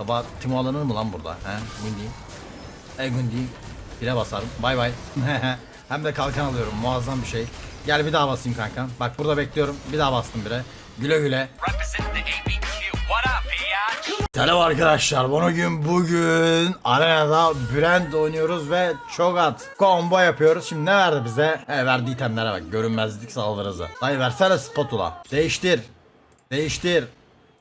Baba Timo alınır mı lan burada? He Gundi. E Gundi. Bire basarım. Bay bay. Hem de kalkan alıyorum. Muazzam bir şey. Gel bir daha basayım kanka. Bak burada bekliyorum. Bir daha bastım bire. Güle güle. Selam arkadaşlar. Bugün bugün arenada Brand oynuyoruz ve çok at combo yapıyoruz. Şimdi ne verdi bize? He verdi itemlere bak. Görünmezlik saldırısı. Dayı versene spatula. Değiştir. Değiştir.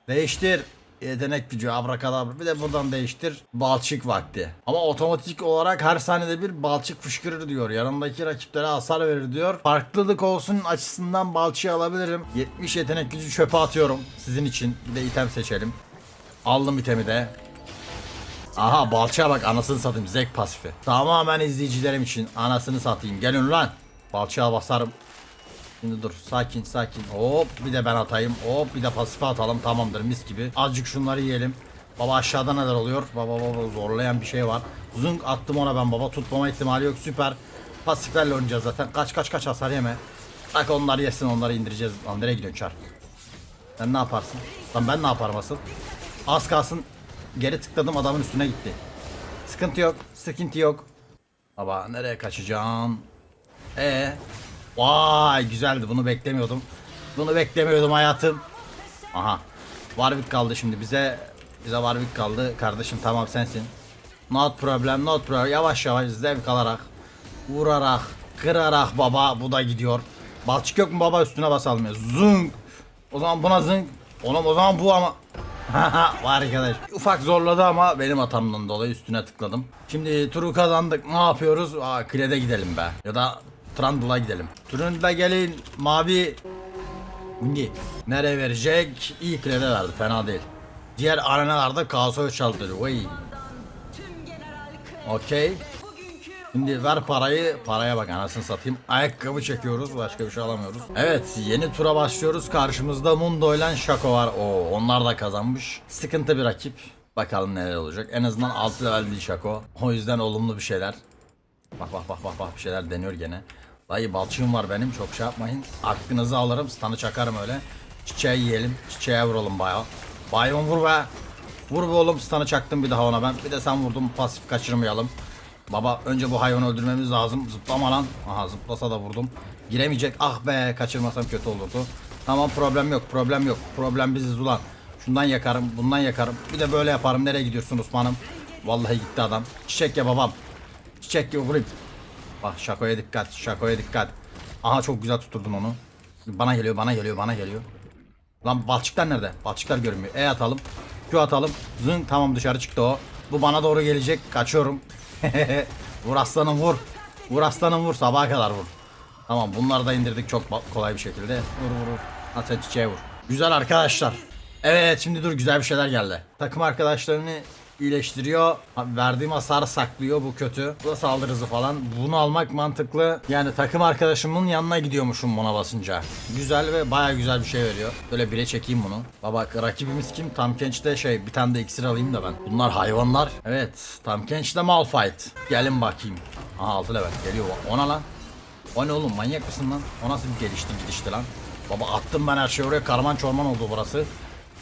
Değiştir. Yetenek gücü abrakadabra bir de buradan değiştir balçık vakti ama otomatik olarak her saniyede bir balçık fışkırır diyor yanındaki rakiplere hasar verir diyor farklılık olsun açısından balçığı alabilirim 70 yetenek gücü çöpe atıyorum sizin için bir de item seçelim Aldım itemi de. Aha balçağa bak anasını satayım zek pasifi. Tamamen izleyicilerim için anasını satayım. Gelin lan. Balçağa basarım. Şimdi dur sakin sakin. Hop bir de ben atayım. Hop bir de pasife atalım tamamdır mis gibi. Azıcık şunları yiyelim. Baba aşağıda neler oluyor? Baba baba zorlayan bir şey var. Zınk attım ona ben baba. Tutmama ihtimali yok süper. Pasiflerle oynayacağız zaten. Kaç kaç kaç hasar yeme. Bak onlar yesin onları indireceğiz. Lan nereye gidiyorsun çar? Sen ne yaparsın? Lan ben ne yaparım asıl? Az kalsın geri tıkladım adamın üstüne gitti. Sıkıntı yok. Sıkıntı yok. Baba nereye kaçacaksın? E Vay güzeldi bunu beklemiyordum. Bunu beklemiyordum hayatım. Aha. Warwick kaldı şimdi bize. Bize Warwick kaldı. Kardeşim tamam sensin. Not problem not problem. Yavaş yavaş zevk alarak. Vurarak. Kırarak baba bu da gidiyor. Balçık yok mu baba üstüne basalım ya. Zung. O zaman buna zung. Oğlum o zaman bu ama. Var arkadaş. Ufak zorladı ama benim hatamdan dolayı üstüne tıkladım. Şimdi turu kazandık. Ne yapıyoruz? Aa Klede gidelim be. Ya da Trundle'a gidelim. Trundle'a gelin. Mavi. Gundi. Nereye verecek? İyi Klede verdi. Fena değil. Diğer arenalarda kaosa çaldırıyor. Vay. Okey. Şimdi ver parayı. Paraya bak anasını satayım. Ayakkabı çekiyoruz. Başka bir şey alamıyoruz. Evet yeni tura başlıyoruz. Karşımızda Mundo ile Şako var. Oo, onlar da kazanmış. Sıkıntı bir rakip. Bakalım neler olacak. En azından 6 level değil Şako. O yüzden olumlu bir şeyler. Bak bak bak bak bak bir şeyler deniyor gene. Dayı balçığım var benim çok şey yapmayın. Aklınızı alırım stun'ı çakarım öyle. Çiçeği yiyelim. Çiçeğe vuralım bayağı. Bayım vur be. Vur be oğlum stun'ı çaktım bir daha ona ben. Bir de sen vurdun pasif kaçırmayalım. Baba önce bu hayvanı öldürmemiz lazım. Zıplama lan. Aha zıplasa da vurdum. Giremeyecek. Ah be kaçırmasam kötü olurdu. Tamam problem yok problem yok. Problem biziz ulan. Şundan yakarım bundan yakarım. Bir de böyle yaparım. Nereye gidiyorsun Osman'ım? Vallahi gitti adam. Çiçek ya babam. Çiçek gibi vurayım. Bak şakoya dikkat şakoya dikkat. Aha çok güzel tuturdum onu. Bana geliyor bana geliyor bana geliyor. Lan balçıklar nerede? Balçıklar görünmüyor. E atalım. Q atalım. Zın tamam dışarı çıktı o. Bu bana doğru gelecek. Kaçıyorum. vur aslanım vur. Vur aslanım vur. Sabaha kadar vur. Tamam bunları da indirdik çok kolay bir şekilde. Vur vur vur. At sen çiçeğe vur. Güzel arkadaşlar. Evet şimdi dur güzel bir şeyler geldi. Takım arkadaşlarını iyileştiriyor. Verdiğim hasarı saklıyor bu kötü. Bu da saldırı falan. Bunu almak mantıklı. Yani takım arkadaşımın yanına gidiyormuşum buna basınca. Güzel ve baya güzel bir şey veriyor. Böyle bire çekeyim bunu. Baba rakibimiz kim? Tam Kench'te şey bir tane de iksir alayım da ben. Bunlar hayvanlar. Evet. Tam Kench'te Malphite. Gelin bakayım. Aha 6 level geliyor. Ona lan. O ne oğlum manyak mısın lan? O nasıl bir gelişti gidişti lan? Baba attım ben her şeyi oraya karman çorman oldu burası.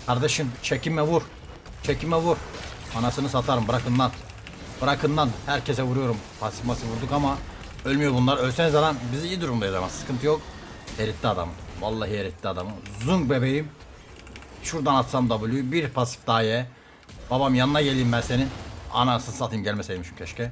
Kardeşim çekinme vur. Çekinme vur. Anasını satarım bırakın lan. Bırakın lan. Herkese vuruyorum. Pasif masif vurduk ama ölmüyor bunlar. Ölseniz lan. Biz iyi durumdayız ama sıkıntı yok. Eritti adamı. Vallahi eritti adamı. Zung bebeğim. Şuradan atsam W. Bir pasif daha ye. Babam yanına geleyim ben senin. Anasını satayım gelmeseymişim keşke.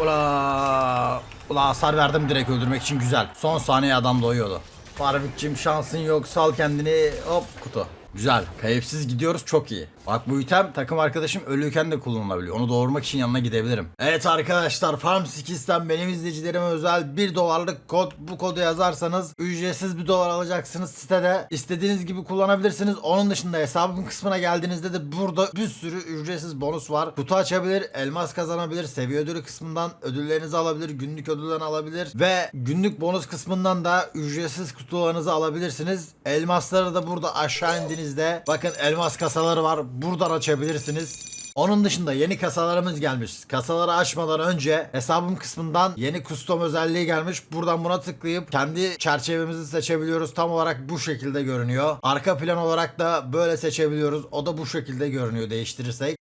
Ula, ula hasar verdim direkt öldürmek için güzel. Son saniye adam doyuyordu. Farvik'cim şansın yok sal kendini hop kutu. Güzel. Kayıpsız gidiyoruz çok iyi. Bak bu item takım arkadaşım ölüyken de kullanılabiliyor. Onu doğurmak için yanına gidebilirim. Evet arkadaşlar Farm Skills'ten benim izleyicilerime özel 1 dolarlık kod. Bu kodu yazarsanız ücretsiz bir dolar alacaksınız sitede. İstediğiniz gibi kullanabilirsiniz. Onun dışında hesabım kısmına geldiğinizde de burada bir sürü ücretsiz bonus var. Kutu açabilir, elmas kazanabilir, seviye ödülü kısmından ödüllerinizi alabilir, günlük ödüllerini alabilir ve günlük bonus kısmından da ücretsiz kutularınızı alabilirsiniz. Elmasları da burada aşağı indiğinizde bakın elmas kasaları var. Buradan açabilirsiniz. Onun dışında yeni kasalarımız gelmiş. Kasaları açmadan önce hesabım kısmından yeni custom özelliği gelmiş. Buradan buna tıklayıp kendi çerçevemizi seçebiliyoruz. Tam olarak bu şekilde görünüyor. Arka plan olarak da böyle seçebiliyoruz. O da bu şekilde görünüyor değiştirirsek.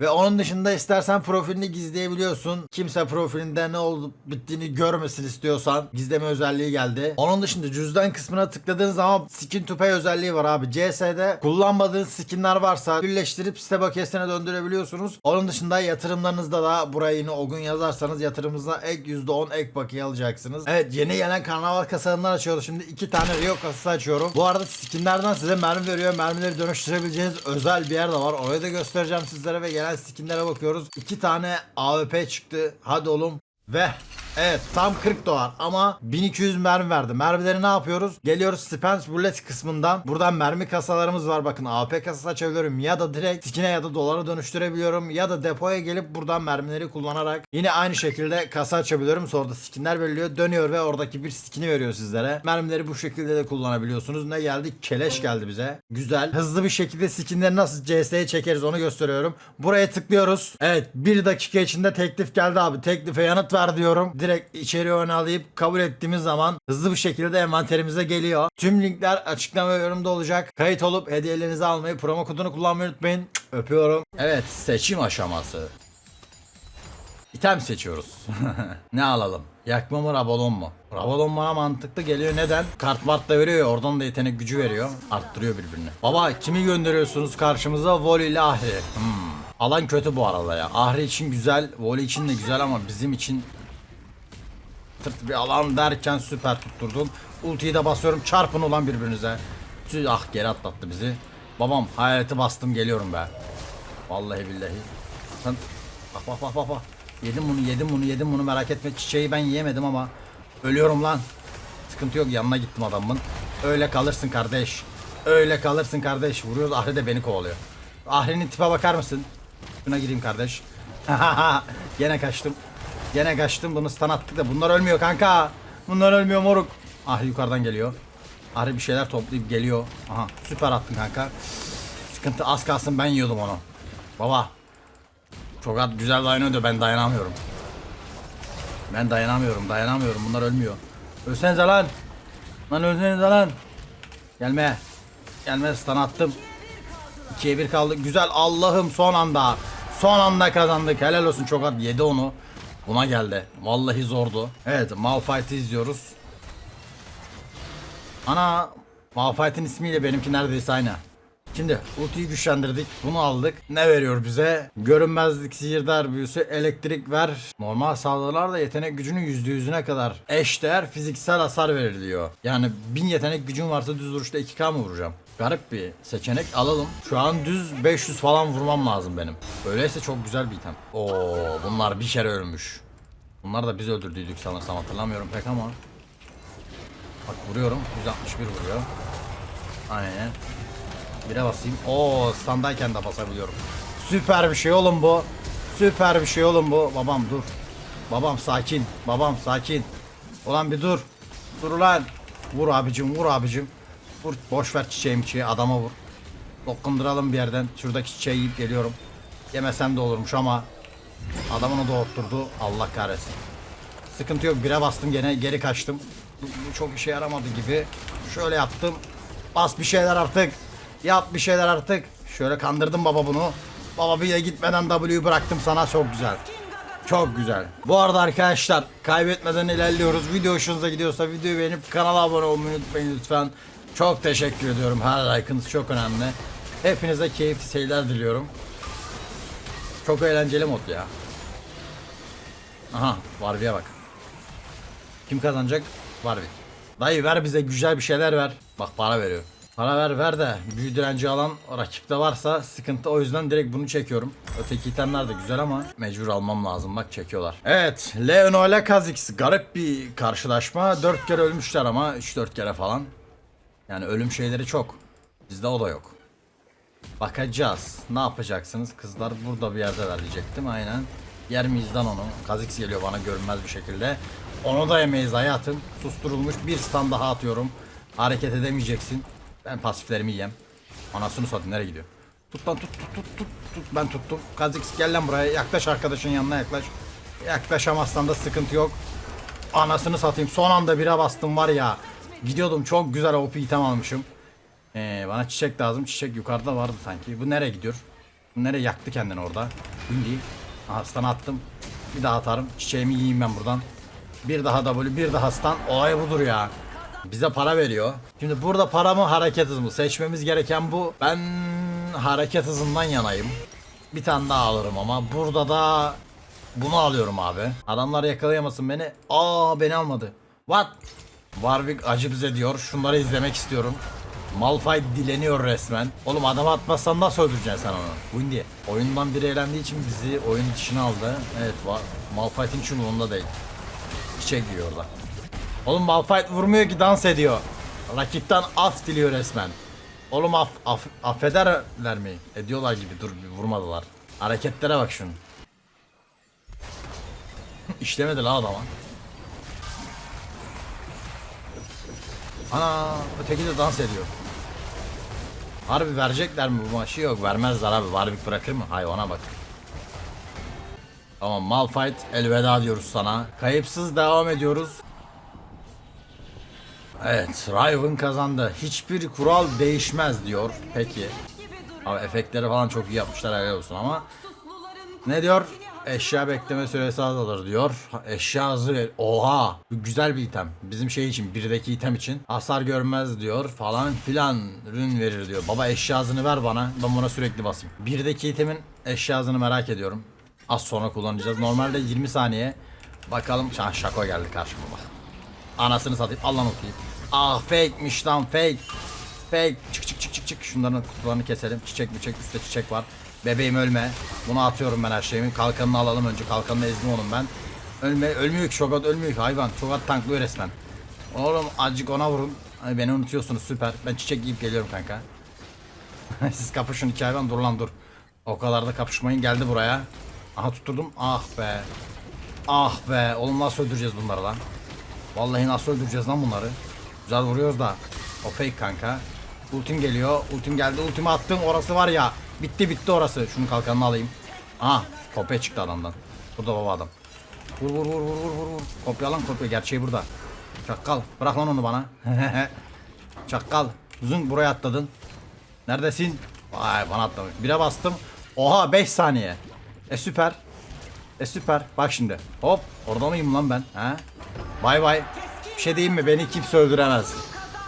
Ve onun dışında istersen profilini gizleyebiliyorsun. Kimse profilinde ne olup bittiğini görmesin istiyorsan gizleme özelliği geldi. Onun dışında cüzdan kısmına tıkladığın zaman skin to pay özelliği var abi. CS'de kullanmadığınız skinler varsa birleştirip site bakiyesine döndürebiliyorsunuz. Onun dışında yatırımlarınızda da buraya yine o gün yazarsanız yatırımınıza ek %10 ek bakiye alacaksınız. Evet yeni gelen karnaval kasalarından açıyoruz. Şimdi iki tane Rio kasası açıyorum. Bu arada skinlerden size mermi veriyor. Mermileri dönüştürebileceğiniz özel bir yer de var. Orayı da göstereceğim sizlere ve gelen skinlere bakıyoruz. İki tane AWP çıktı. Hadi oğlum. Ve evet tam 40 dolar ama 1200 mermi verdi. Mermileri ne yapıyoruz? Geliyoruz Spence Bullet kısmından. Buradan mermi kasalarımız var. Bakın AP kasası açabiliyorum. Ya da direkt skine ya da dolara dönüştürebiliyorum. Ya da depoya gelip buradan mermileri kullanarak yine aynı şekilde kasa açabiliyorum. Sonra da skinler veriliyor. Dönüyor ve oradaki bir skini veriyor sizlere. Mermileri bu şekilde de kullanabiliyorsunuz. Ne geldi? Keleş geldi bize. Güzel. Hızlı bir şekilde skinleri nasıl CS'ye çekeriz onu gösteriyorum. Buraya tıklıyoruz. Evet bir dakika içinde teklif geldi abi. Teklife yanıt ver diyorum. Direkt içeri öne alayıp kabul ettiğimiz zaman hızlı bir şekilde envanterimize geliyor. Tüm linkler açıklama ve yorumda olacak. Kayıt olup hediyelerinizi almayı, promo kodunu kullanmayı unutmayın. Öpüyorum. Evet seçim aşaması. İtem seçiyoruz. ne alalım? Yakma mı Rabalon mu? Rabalon bana mantıklı geliyor. Neden? Kart mart da veriyor ya oradan da yetenek gücü veriyor. Arttırıyor birbirini. Baba kimi gönderiyorsunuz karşımıza? Voli ile Ahri. Hmm. Alan kötü bu arada ya. Ahri için güzel, Voli için de güzel ama bizim için tırt bir alan derken süper tutturdum. Ultiyi de basıyorum. Çarpın ulan birbirinize. Tüh, Ah geri atlattı bizi. Babam hayaleti bastım geliyorum be. Vallahi billahi. Sen bak bak bak bak bak. Yedim bunu yedim bunu yedim bunu merak etme. Çiçeği ben yiyemedim ama ölüyorum lan. Sıkıntı yok yanına gittim adamın. Öyle kalırsın kardeş. Öyle kalırsın kardeş. Vuruyoruz Ahri de beni kovalıyor. Ahri'nin tipe bakar mısın? Şuna gireyim kardeş. Gene kaçtım. Gene kaçtım bunu stun attık da bunlar ölmüyor kanka. Bunlar ölmüyor moruk. Ahri yukarıdan geliyor. Ahri bir şeyler toplayıp geliyor. Aha süper attın kanka. Sıkıntı az kalsın ben yiyordum onu. Baba. Çok at güzel dayanıyordu ben dayanamıyorum. Ben dayanamıyorum dayanamıyorum bunlar ölmüyor. Ölsenize lan. Lan ölsenize lan. Gelme. Gelme stun attım. 2'ye 1 kaldı. Güzel Allah'ım son anda. Son anda kazandık. Helal olsun çok at yedi onu. Buna geldi. Vallahi zordu. Evet Malphite'i izliyoruz. Ana Malphite'in ismiyle benimki neredeyse aynı. Şimdi ultiyi güçlendirdik. Bunu aldık. Ne veriyor bize? Görünmezlik, sihirdar büyüsü, elektrik ver. Normal saldırılarda yetenek gücünün %100'üne kadar eşdeğer fiziksel hasar verir diyor. Yani 1000 yetenek gücüm varsa düz vuruşta 2k mı vuracağım? Garip bir seçenek alalım. Şu an düz 500 falan vurmam lazım benim. Öyleyse çok güzel bir item. Oo bunlar bir kere ölmüş. Bunlar da biz öldürdüydük sanırsam hatırlamıyorum pek ama. Bak vuruyorum. 161 vuruyor. Aynen. Bire basayım. Oo standayken de basabiliyorum. Süper bir şey oğlum bu. Süper bir şey oğlum bu. Babam dur. Babam sakin. Babam sakin. Ulan bir dur. Dur ulan. Vur abicim vur abicim. Vur boş ver çiçeğim çiçeği adama vur. Dokunduralım bir yerden. Şuradaki çiçeği yiyip geliyorum. Yemesem de olurmuş ama adamını doğurtturdu. Allah kahretsin. Sıkıntı yok. Bire bastım gene geri kaçtım. Bu, bu çok işe yaramadı gibi. Şöyle yaptım. Bas bir şeyler artık. Yap bir şeyler artık. Şöyle kandırdım baba bunu. Baba bir de gitmeden W'yu bıraktım sana çok güzel. Çok güzel. Bu arada arkadaşlar kaybetmeden ilerliyoruz. Video hoşunuza gidiyorsa videoyu beğenip kanala abone olmayı unutmayın lütfen. Çok teşekkür ediyorum. Her like'ınız çok önemli. Hepinize keyifli seyirler diliyorum. Çok eğlenceli mod ya. Aha Barbie'ye bak. Kim kazanacak? Barbie. Dayı ver bize güzel bir şeyler ver. Bak para veriyor. Para ver ver de büyü direnci alan rakipte varsa sıkıntı o yüzden direkt bunu çekiyorum. Öteki itemler de güzel ama mecbur almam lazım bak çekiyorlar. Evet Leono ile Kha'Zix garip bir karşılaşma. 4 kere ölmüşler ama 3-4 kere falan. Yani ölüm şeyleri çok. Bizde o da yok. Bakacağız. Ne yapacaksınız? Kızlar burada bir yerde ver diyecektim. Aynen. Yer miyiz lan onu? Kazix geliyor bana görünmez bir şekilde. Onu da yemeyiz hayatım. Susturulmuş bir stand daha atıyorum. Hareket edemeyeceksin. Ben pasiflerimi yiyem. Anasını satayım nereye gidiyor? Tut lan tut tut tut tut tut. Ben tuttum. Kazix gel lan buraya. Yaklaş arkadaşın yanına yaklaş. Yaklaşamazsan da sıkıntı yok. Anasını satayım. Son anda bire bastım var ya. Gidiyordum çok güzel OP item almışım. Ee, bana çiçek lazım. Çiçek yukarıda vardı sanki. Bu nereye gidiyor? Nereye yaktı kendini orada. Hindi. Aha stun attım. Bir daha atarım. Çiçeğimi yiyeyim ben buradan. Bir daha W, bir daha stun. Olay budur ya. Bize para veriyor. Şimdi burada para mı hareket hızı mı? Seçmemiz gereken bu. Ben hareket hızından yanayım. Bir tane daha alırım ama burada da bunu alıyorum abi. Adamlar yakalayamasın beni. Aa beni almadı. What? Warwick acı bize diyor. Şunları izlemek istiyorum. Malphite dileniyor resmen. Oğlum adama atmazsan nasıl öldüreceksin sen onu? Windy. Oyundan biri eğlendiği için bizi oyun içine aldı. Evet var. Malphite'in için umurunda değil. Çiçek yiyor orada. Oğlum Malphite vurmuyor ki dans ediyor. Rakipten af diliyor resmen. Oğlum af, af, affederler mi? Ediyorlar gibi dur bir vurmadılar. Hareketlere bak şunun. İşlemedi la adama. Ana öteki de dans ediyor. Harbi verecekler mi bu maçı? Yok vermezler abi. Warwick bırakır mı? Hayvana bak. Tamam Malphite elveda diyoruz sana. Kayıpsız devam ediyoruz. Evet Riven kazandı. Hiçbir kural değişmez diyor. Peki. Abi efektleri falan çok iyi yapmışlar helal olsun ama. Ne diyor? Eşya bekleme süresi azalır diyor. Eşya hazır. Oha! Güzel bir item. Bizim şey için, birdeki item için. Hasar görmez diyor falan filan. Rün verir diyor. Baba eşya hızını ver bana. Ben buna sürekli basayım. Birdeki itemin eşya hızını merak ediyorum. Az sonra kullanacağız. Normalde 20 saniye. Bakalım. Şah şako geldi karşıma bak. Anasını satayım. Allah okuyayım. Ah fake'miş lan fake. Fake. Çık çık çık çık çık. Şunların kutularını keselim. Çiçek mi çiçek üstte çiçek var. Bebeğim ölme. Bunu atıyorum ben her şeyimi. Kalkanını alalım önce. Kalkanını ezdim onun ben. Ölme, ölmüyor ki Şogat ölmüyor ki hayvan. Şogat tanklıyor resmen. Oğlum acık ona vurun. Ay beni unutuyorsunuz süper. Ben çiçek giyip geliyorum kanka. Siz kapışın iki hayvan dur lan dur. O kadar da kapışmayın geldi buraya. Aha tutturdum. Ah be. Ah be. Oğlum nasıl öldüreceğiz bunları lan? Vallahi nasıl öldüreceğiz lan bunları? Güzel vuruyoruz da. O fake kanka. Ultim geliyor. Ultim geldi. Ultimi attım. Orası var ya. Bitti bitti orası. Şunu kalkanını alayım. Aha. Kopya çıktı adamdan. Burada baba adam. Vur vur vur vur vur vur. Kopya lan kopya. Gerçeği burada. Çakkal. Bırak lan onu bana. Çakkal. Uzun buraya atladın. Neredesin? Vay bana atlamış. Bire bastım. Oha 5 saniye. E süper. E süper. Bak şimdi. Hop. Orada mıyım lan ben? He? Bay bay. Bir şey diyeyim mi? Beni kimse öldüremez.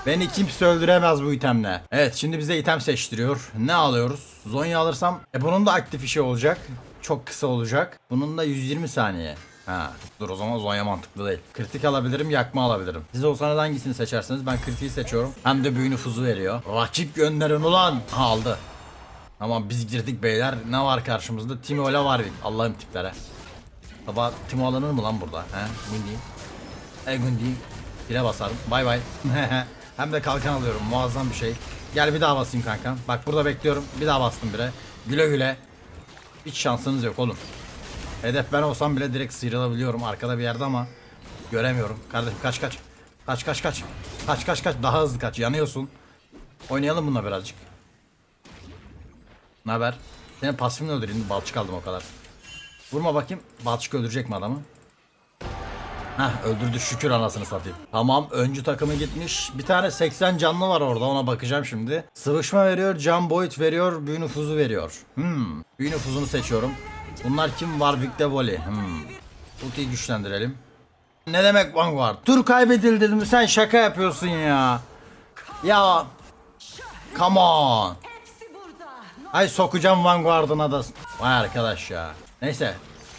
Beni kimse öldüremez bu itemle. Evet şimdi bize item seçtiriyor. Ne alıyoruz? Zonya alırsam e bunun da aktif işi olacak. Çok kısa olacak. Bunun da 120 saniye. Ha, dur o zaman Zonya mantıklı değil. Kritik alabilirim, yakma alabilirim. Siz olsanız hangisini seçersiniz? Ben kritiği seçiyorum. Hem de büyü nüfuzu veriyor. Rakip gönderin ulan. Ha, aldı. Tamam biz girdik beyler. Ne var karşımızda? Timo ile Warwick. Allah'ım tiplere. Baba Timo alınır mı lan burada? He? Windy. E Windy. Bire basarım. Bay bay. Hem de kalkan alıyorum. Muazzam bir şey. Gel bir daha basayım kankam. Bak burada bekliyorum. Bir daha bastım bire. Güle güle. Hiç şansınız yok oğlum. Hedef ben olsam bile direkt sıyrılabiliyorum arkada bir yerde ama göremiyorum. Kardeşim kaç kaç. Kaç kaç kaç. Kaç kaç kaç. Daha hızlı kaç. Yanıyorsun. Oynayalım bununla birazcık. Ne haber? Senin pasifini öldüreyim. Balçık aldım o kadar. Vurma bakayım. Balçık öldürecek mi adamı? Heh öldürdü şükür anasını satayım. Tamam öncü takımı gitmiş. Bir tane 80 canlı var orada ona bakacağım şimdi. Sıvışma veriyor, can boyut veriyor, büyü nüfuzu veriyor. Hmm. Büyü nüfuzunu seçiyorum. Bunlar kim? Victor Volley. Hmm. Ultiyi güçlendirelim. Ne demek Vanguard? Tur kaybedildi mi? Sen şaka yapıyorsun ya. Ya. Come on. Ay sokacağım Vanguard'ına da. Vay arkadaş ya. Neyse.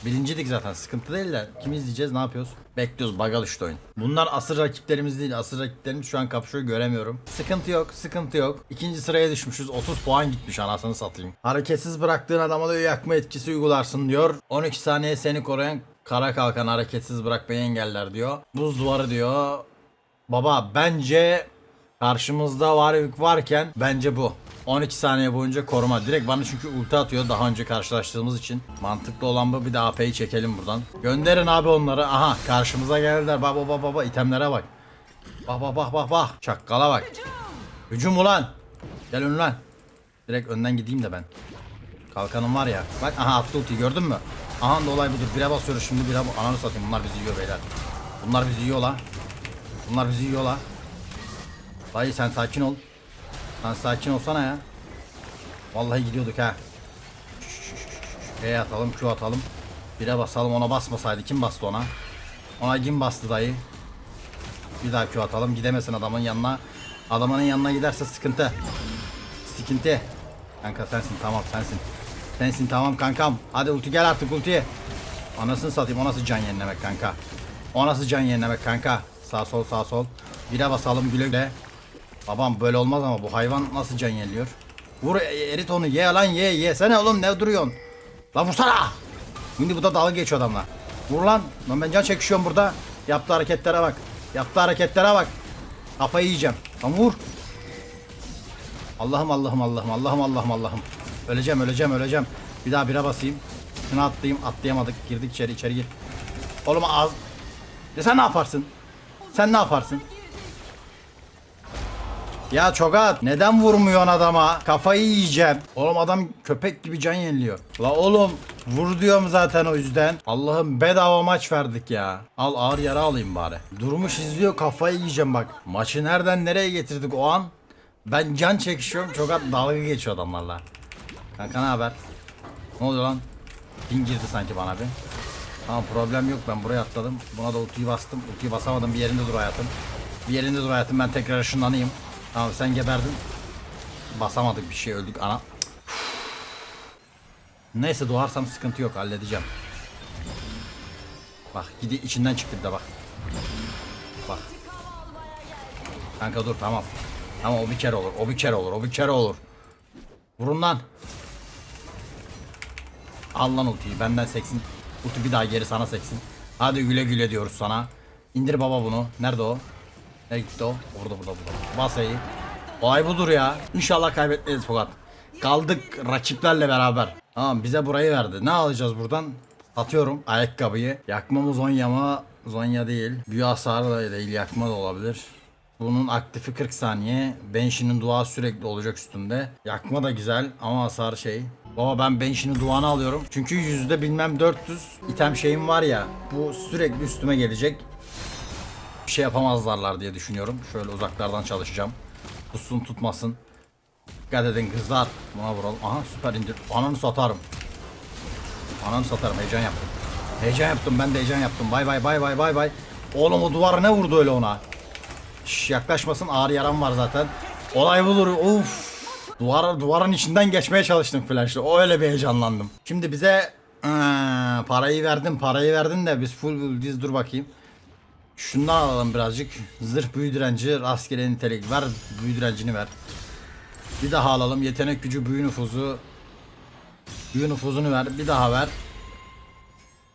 Birinciydik zaten sıkıntı değil de. Kim izleyeceğiz ne yapıyoruz? Bekliyoruz bagal işte oyun. Bunlar asır rakiplerimiz değil. Asır rakiplerimiz şu an kapışıyor göremiyorum. Sıkıntı yok sıkıntı yok. İkinci sıraya düşmüşüz. 30 puan gitmiş anasını satayım. Hareketsiz bıraktığın adama da yakma etkisi uygularsın diyor. 12 saniye seni koruyan kara kalkan hareketsiz bırakmayı engeller diyor. Buz duvarı diyor. Baba bence karşımızda Warwick varken bence bu. 12 saniye boyunca koruma. Direkt bana çünkü ulti atıyor daha önce karşılaştığımız için. Mantıklı olan bu. Bir de AP'yi çekelim buradan. Gönderin abi onları. Aha karşımıza geldiler. Baba baba baba itemlere bak. Bak bak bak bak bak. Çakkala bak. Hücum ulan. Gel ön. Direkt önden gideyim de ben. Kalkanım var ya. Bak aha attı ultiyi gördün mü? Aha da olay budur. Bire basıyoruz şimdi bire. Ananı satayım bunlar bizi yiyor beyler. Bunlar bizi yiyor la. Bunlar bizi yiyor la. Dayı sen sakin ol. Sen sakin olsana ya. Vallahi gidiyorduk ha. E atalım Q atalım. Bire basalım ona basmasaydı kim bastı ona? Ona kim bastı dayı? Bir daha Q atalım gidemesin adamın yanına. Adamın yanına giderse sıkıntı. Sıkıntı. Kanka sensin tamam sensin. Sensin tamam kankam. Hadi ulti gel artık ulti. Anasını satayım o nasıl can yenilemek kanka. O nasıl can yenilemek kanka. Sağ sol sağ sol. Bire basalım güle güle. Babam böyle olmaz ama bu hayvan nasıl can yeniliyor? Vur erit onu ye lan ye ye. Sen oğlum ne duruyorsun? Lan vursana. Şimdi bu da dalga geçiyor adamla. Vur lan. Lan ben can çekişiyorum burada. Yaptığı hareketlere bak. Yaptığı hareketlere bak. Kafayı yiyeceğim. Lan vur. Allah'ım Allah'ım Allah'ım Allah'ım Allah'ım Allah'ım. Öleceğim öleceğim öleceğim. Bir daha bire basayım. Şunu atlayayım atlayamadık. Girdik içeri içeri gir. Oğlum az. Ya sen ne yaparsın? Sen ne yaparsın? Ya Çogat neden vurmuyorsun adama? Kafayı yiyeceğim. Oğlum adam köpek gibi can yeniliyor. La oğlum vur diyorum zaten o yüzden. Allah'ım bedava maç verdik ya. Al ağır yara alayım bari. Durmuş izliyor kafayı yiyeceğim bak. Maçı nereden nereye getirdik o an? Ben can çekişiyorum Çogat dalga geçiyor adamlarla. Kanka ne haber? Ne oluyor lan? Ping girdi sanki bana bir. Tamam problem yok ben buraya atladım. Buna da ultiyi bastım. Ultiyi basamadım bir yerinde dur hayatım. Bir yerinde dur hayatım ben tekrar ışınlanayım. Tamam sen geberdin. Basamadık bir şey öldük ana. Neyse doğarsam sıkıntı yok halledeceğim. Bak gidi içinden çıktı bir de bak. Bak. Kanka dur tamam. Tamam o bir kere olur. O bir kere olur. O bir kere olur. Vurun lan. Al lan ultiyi benden seksin. Ulti bir daha geri sana seksin. Hadi güle güle diyoruz sana. İndir baba bunu. Nerede o? Nereye gitti o? Burada burada burada. Bas E'yi. Olay budur ya. İnşallah kaybetmeyiz fakat. Kaldık rakiplerle beraber. Tamam bize burayı verdi. Ne alacağız buradan? Atıyorum ayakkabıyı. Yakma mı Zonya mı? Zonya değil. Büyü hasarı da değil. Yakma da olabilir. Bunun aktifi 40 saniye. Banshee'nin dua sürekli olacak üstünde. Yakma da güzel ama hasar şey. Baba ben Banshee'nin duanı alıyorum. Çünkü yüzde bilmem 400 item şeyim var ya. Bu sürekli üstüme gelecek. Bir şey yapamazlarlar diye düşünüyorum. Şöyle uzaklardan çalışacağım. Tutsun tutmasın. Dikkat edin kızlar. Buna vuralım. Aha süper indir. Ananı satarım. Ananı satarım. Heyecan yaptım. Heyecan yaptım. Ben de heyecan yaptım. Bay bay bay bay bay bay. Oğlum o duvara ne vurdu öyle ona? Şş, yaklaşmasın ağır yaram var zaten. Olay budur. Uf. Duvar, duvarın içinden geçmeye çalıştım flash'la. O öyle bir heyecanlandım. Şimdi bize Ee, parayı verdin parayı verdin de biz full diz dur bakayım. Şundan alalım birazcık. Zırh büyü direnci rastgele nitelik. Ver büyü direncini ver. Bir daha alalım. Yetenek gücü büyü nüfuzu. Büyü nüfuzunu ver. Bir daha ver.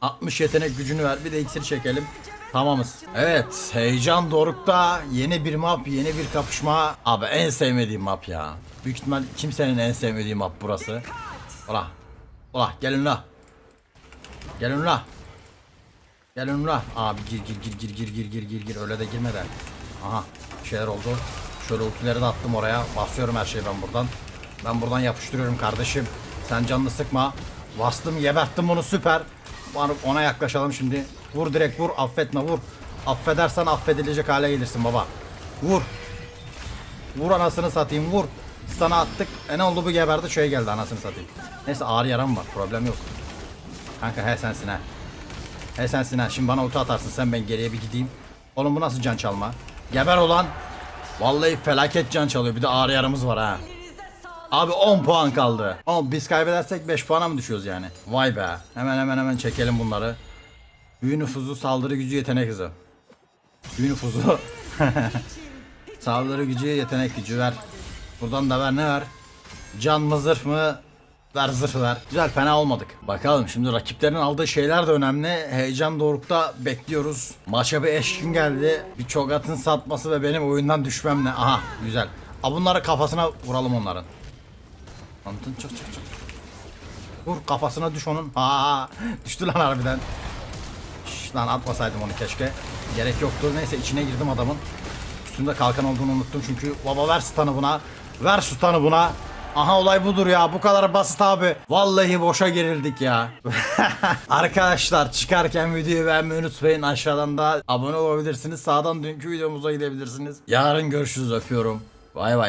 60 yetenek gücünü ver. Bir de iksir çekelim. Tamamız. Evet. Heyecan dorukta. Yeni bir map. Yeni bir kapışma. Abi en sevmediğim map ya. Büyük ihtimal kimsenin en sevmediği map burası. Ola. Ola gelin la. Gelin la. Gelin la. Abi gir gir gir gir gir gir gir gir gir öyle de girme de. Aha bir şeyler oldu. Şöyle ultileri de attım oraya. Basıyorum her şeyi ben buradan. Ben buradan yapıştırıyorum kardeşim. Sen canını sıkma. Bastım geberttim bunu süper. Ona yaklaşalım şimdi. Vur direkt vur affetme vur. Affedersen affedilecek hale gelirsin baba. Vur. Vur anasını satayım vur. Sana attık. E ne oldu bu geberdi şöyle geldi anasını satayım. Neyse ağır yaram var problem yok. Kanka he sensin he. He sensin ha. Şimdi bana ulti atarsın sen ben geriye bir gideyim. Oğlum bu nasıl can çalma? Geber olan. Vallahi felaket can çalıyor. Bir de ağrı yaramız var ha. Abi 10 puan kaldı. Ama biz kaybedersek 5 puana mı düşüyoruz yani? Vay be. Hemen hemen hemen çekelim bunları. Büyü nüfuzu, saldırı gücü, yetenek hızı. Büyü nüfuzu. saldırı gücü, yetenek gücü ver. Buradan da ver ne ver? Can mı zırh mı? Ver zırh. Güzel fena olmadık. Bakalım şimdi rakiplerin aldığı şeyler de önemli. Heyecan dorukta bekliyoruz. Maça bir eşkin geldi. Bir çogatın satması ve benim oyundan düşmemle. Aha güzel. A bunları kafasına vuralım onların. Antın çık çık çık. Vur kafasına düş onun. Ha düştü lan harbiden. Şş, lan atmasaydım onu keşke. Gerek yoktu. Neyse içine girdim adamın. Üstünde kalkan olduğunu unuttum çünkü baba ver stun'ı buna. Ver stun'ı buna. Aha olay budur ya bu kadar basit abi. Vallahi boşa gerildik ya. Arkadaşlar çıkarken videoyu beğenmeyi unutmayın. Aşağıdan da abone olabilirsiniz. Sağdan dünkü videomuza gidebilirsiniz. Yarın görüşürüz öpüyorum. Bay bay.